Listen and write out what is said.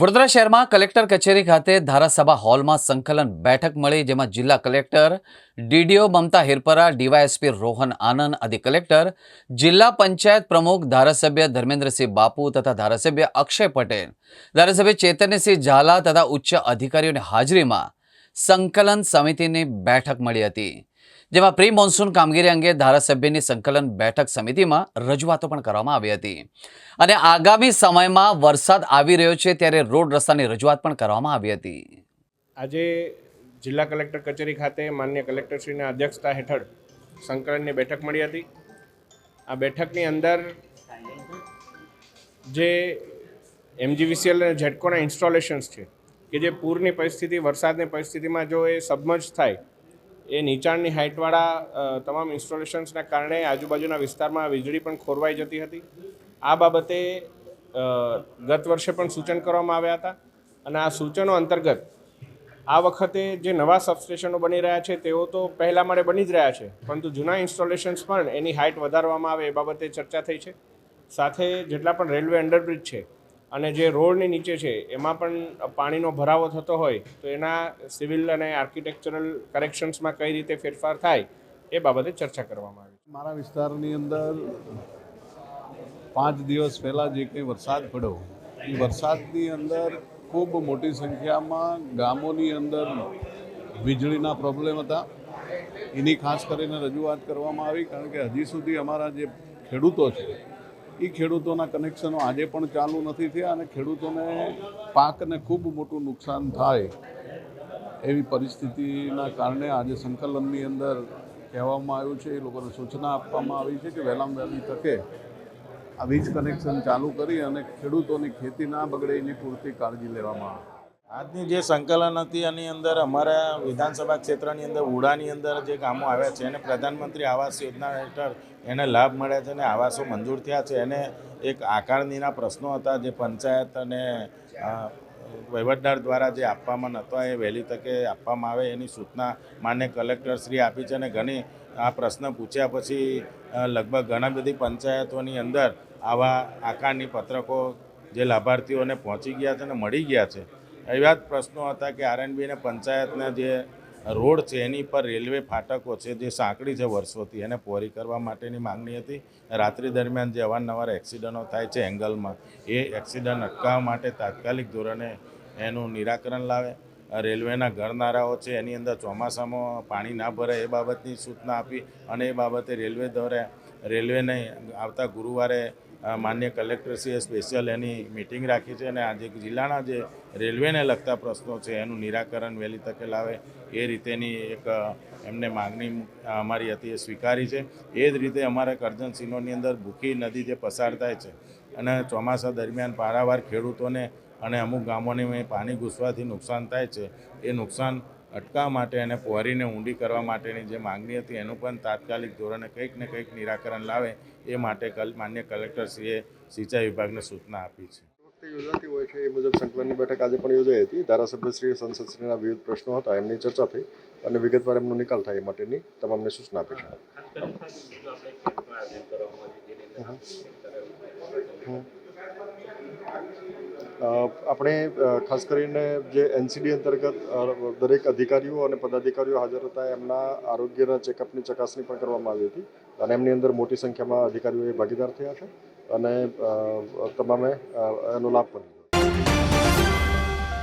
વડોદરા શહેરમાં કલેક્ટર કચેરી ખાતે ધારાસભા હોલમાં સંકલન બેઠક મળી, જેમાં જિલ્લા collector DDO Mamata Hirpara DYSP Rohan Anand આદિ કલેક્ટર, જિલ્લા પંચાયત પ્રમુખ ધારાસભ્ય ધર્મેન્દ્રસિંહ બાપુ તથા ધારાસભ્ય અક્ષય પટેલ. ધારાસભ્ય ચૈતન્યસિંહ ઝાલા તથા ઉચ્ચ અધિકારીઓની હાજરીમાં સંકલન સમિતિની બેઠક મળી હતી. જેમાં પ્રી મોન્સૂન કામગીરી અંગે ધારાસભ્યની સંકલન બેઠક સમિતિમાં રજૂઆતો પણ કરવામાં આવી હતી. અને આગામી સમયમાં વરસાદ આવી રહ્યો છે ત્યારે રોડ રસ્તાની રજૂઆત પણ કરવામાં આવી હતી. આજે જિલ્લા કલેક્ટર કચેરી ખાતે માન્ય કલેક્ટરશ્રીના અધ્યક્ષતા હેઠળ સંકલનની બેઠક મળી હતી. આ બેઠકની અંદર જે એમજીવીસીએલ અને જેટકોના ઇન્સ્ટોલેશન્સ છે, કે જે પૂરની પરિસ્થિતિ, વરસાદની પરિસ્થિતિમાં જો એ સબમર્જ થાય એ નીચાણની હાઇટવાળા તમામ ઇન્સ્ટોલેશન્સના કારણે આજુબાજુના વિસ્તારમાં વીજળી પણ ખોરવાઈ જતી હતી. આ બાબતે ગત વર્ષે પણ સૂચન કરવામાં આવ્યા હતા અને આ સૂચનો અંતર્ગત આ વખતે જે નવા સબસ્ટેશનો બની રહ્યા છે તેઓ તો પહેલા માળે બની જ રહ્યા છે, પરંતુ જૂના ઇન્સ્ટોલેશન્સ પણ એની હાઇટ વધારવામાં આવે એ બાબતે ચર્ચા થઈ છે. સાથે જેટલા પણ રેલવે અંડરબ્રિજ છે અને જે રોડની નીચે છે, એમાં પણ પાણીનો ભરાવો થતો હોય, તો એના સિવિલ અને આર્કિટેક્ચરલ કરેક્શન્સમાં કઈ રીતે ફેરફાર થાય, એ બાબતે ચર્ચા કરવામાં આવી મારા વિસ્તારની અંદર પાંચ દિવસ પહેલાં જે કંઈ વરસાદ પડ્યો, એ વરસાદની અંદર ખૂબ મોટી સંખ્યામાં ગામોની અંદર વીજળીના પ્રોબ્લેમ હતા. એની ખાસ કરીને રજૂઆત કરવામાં આવી, કારણ કે હજી સુધી અમારા જે ખેડૂતો છે એ ખેડૂતોના કનેક્શનો આજે પણ ચાલુ નથી થયા અને ખેડૂતોને પાકને ખૂબ મોટું નુકસાન થાય એવી પરિસ્થિતિના કારણે આજે સંકલનની અંદર કહેવામાં આવ્યું છે, એ લોકોને સૂચના આપવામાં આવી છે કે વહેલામાં વહેલી તકે આ વીજ કનેક્શન ચાલુ કરી અને ખેડૂતોની ખેતી ના બગડે એની પૂરતી કાળજી લેવામાં આવે. આજની જે સંકલન હતી એની અંદર અમારા વિધાનસભા ક્ષેત્રની અંદર, ઉડાની અંદર જે ગામો આવ્યા છે એને પ્રધાનમંત્રી આવાસ યોજના હેઠળ એને લાભ મળ્યા છે અને આવાસો મંજૂર થયા છે. એને એક આકારણીના પ્રશ્નો હતા જે પંચાયત અને વહીવટદાર દ્વારા જે આપવામાં નહોતા, એ વહેલી તકે આપવામાં આવે એની સૂચના માન્ય કલેક્ટરશ્રી આપી છે અને ઘણી, આ પ્રશ્ન પૂછ્યા પછી લગભગ ઘણા બધી પંચાયતોની અંદર આવા આકારની પત્રકો જે લાભાર્થીઓને પહોંચી ગયા છે અને મળી ગયા છે. એવા જ પ્રશ્નો હતા કે આરએનબી અને પંચાયતના જે રોડ છે, એની પર રેલવે ફાટકો છે, જે સાંકડી છે વર્ષોથી, એને પોરી કરવા માટેની માંગણી હતી. રાત્રિ દરમિયાન જે અવારનવાર એક્સિડન્ટો થાય છે એંગલમાં, એ એક્સિડન્ટ અટકાવવા માટે તાત્કાલિક ધોરણે એનું નિરાકરણ લાવે. રેલવેના ઘરનારાઓ છે, એની અંદર ચોમાસામાં પાણી ના ભરાય એ બાબતની સૂચના આપી અને એ બાબતે રેલવે દ્વારા રેલવેને આવતા ગુરુવારે માન્ય કલેક્ટરશ્રીએ સ્પેશિયલ એની મિટિંગ રાખી છે અને આજે જિલ્લાના જે રેલવેને લગતા પ્રશ્નો છે, એનું નિરાકરણ વહેલી તકે લાવે એ રીતેની એક એમને માગણી અમારી હતી, એ સ્વીકારી છે. એ જ રીતે અમારા કરજણ સિનોરની અંદર ભૂખી નદી જે પસાર થાય છે અને ચોમાસા દરમિયાન પારાવાર ખેડૂતોને અને અમુક ગામોને પાણી ઘૂસવાથી નુકસાન થાય છે, એ નુકસાન અટકાવવા માટે અને પહોરીને ઊંડી કરવા માટેની જે માંગણી હતી એનું પણ તાત્કાલિક ધોરણે કંઈક ને કંઈક નિરાકરણ લાવે એ માટે કલ માન્ય કલેક્ટરશ્રીએ સિંચાઈ વિભાગને સૂચના આપી છે. યોજાતી હોય છે એ મુજબ સંકલનની બેઠક આજે પણ યોજાઈ હતી. ધારાસભ્યશ્રી સંસદશ્રીના વિવિધ પ્રશ્નો હતા એમની ચર્ચા થઈ અને વિગતવાર એમનો નિકાલ થાય એ માટેની તમામને સૂચના આપી છે. આપણે ખાસ કરીને જે એનસીડી અંતર્ગત દરેક અધિકારીઓ અને પદાધિકારીઓ હાજર હતા, એમના આરોગ્યના ચેકઅપની ચકાસણી પણ કરવામાં આવી હતી. અને એમની અંદર મોટી સંખ્યામાં અધિકારીઓ ભાગીદાર થયા છે. અને તમામે એનો લાભ પણ